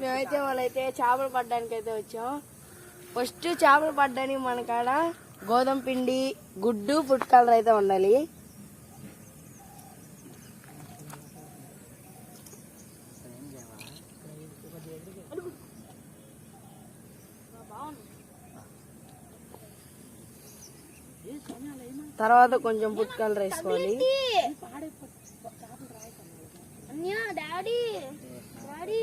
మేమైతే వాళ్ళైతే చేపలు పడ్డానికి అయితే వచ్చాం. ఫస్ట్ చేపలు పడ్డానికి మన కాడ గోధుమ పిండి గుడ్డు ఫుడ్ కలర్ అయితే ఉండాలి. తర్వాత కొంచెం ఫుడ్ కలర్ వేసుకోవాలి. Daddy daddy.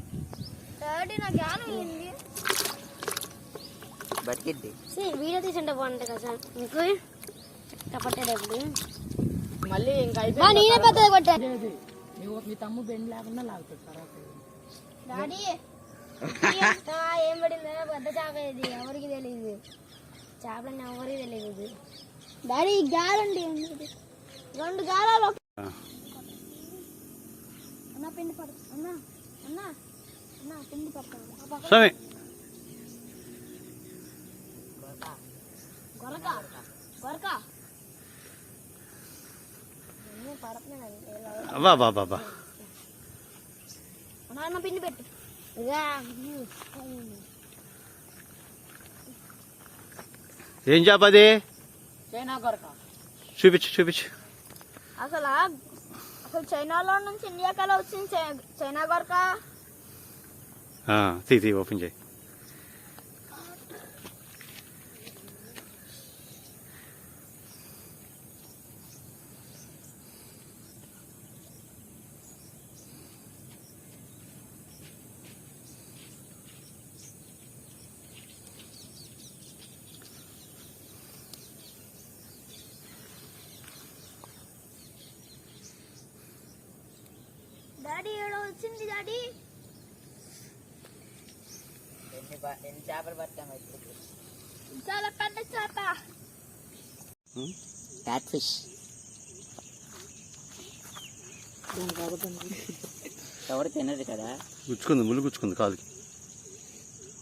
డాడీ నా జ్ఞానం ఏంది బతికిద్ది వీడియో తీసుంటే బాగుంటుంది కదా సార్ మీకు ఇట్లా పట్టేటప్పుడు మళ్ళీ ఇంకా మా నేనే పెద్దది పట్టా అయిపోయింది మీ తమ్ము బెండ్ లేకుండా లాగుతుంది తర్వాత డాడీ ఆ, ఏం పడిందో పెద్ద చేప ఇది ఎవరికి తెలియదు చేపలని ఎవరికి తెలియదు డాడీ గాలండి రెండు గాలాలు ఒక- అన్న పిండి పడు అన్న అన్న స్వామి గొరక గొరక అన్నీ పడుతున్నాయి అబ్బా బాబా బాబా అన్న పిండి పెట్టు ఇక ఏం చేప అది చైనా కొరక చూపించు చూపించు అసలు అసలు చైనాలో నుంచి ఇండియాకి ఎలా వచ్చింది చై- China గొరక Ah, zie, zie, wat vind je? Daddy, you're all in the daddy. ఎన్ని చేపలు పట్టాము ఇప్పుడు. చాలా పెద్ద చేప. క్యాట్ ఫిష్ ఎవరు తినదు కదా? గుచ్చుకుంది ముళ్ళు గుచ్చుకుంది కాలుకి.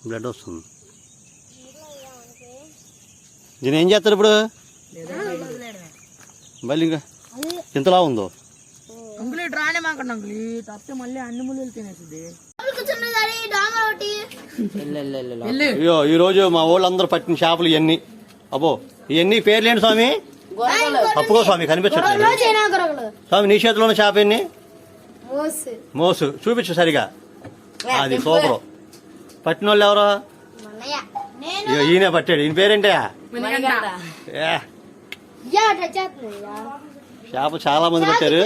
బ్లడ్ వస్తుంది. దీని ఏం చేస్తారు ఇప్పుడు? మళ్ళీ ఇంకా ఇంతలా ఉందో? అంకుల్ రానే మాకండి అంకుల్. తప్పితే మళ్ళీ అన్ని ముళ్ళు తినేసింది అయ్యో ఈ రోజు మా వాళ్ళందరూ పట్టిన చేపలు ఇవన్నీ అబ్బో ఇవన్నీ పేర్లేంటి స్వామి? తప్పుకో స్వామి కనిపించట్లేదు. గొరకలు స్వామి నీ చేతిలో ఉన్న చేప ఎన్ని? మోసు. మోసు. చూపించు సరిగా. అది సూపర్ పట్టిన వాళ్ళు ఎవరు? మన్నయ్య నేను. ఇగో ఈయన పట్టాడు. ఈయన పేరేంటే. చేప చాలా మంది పట్టారు.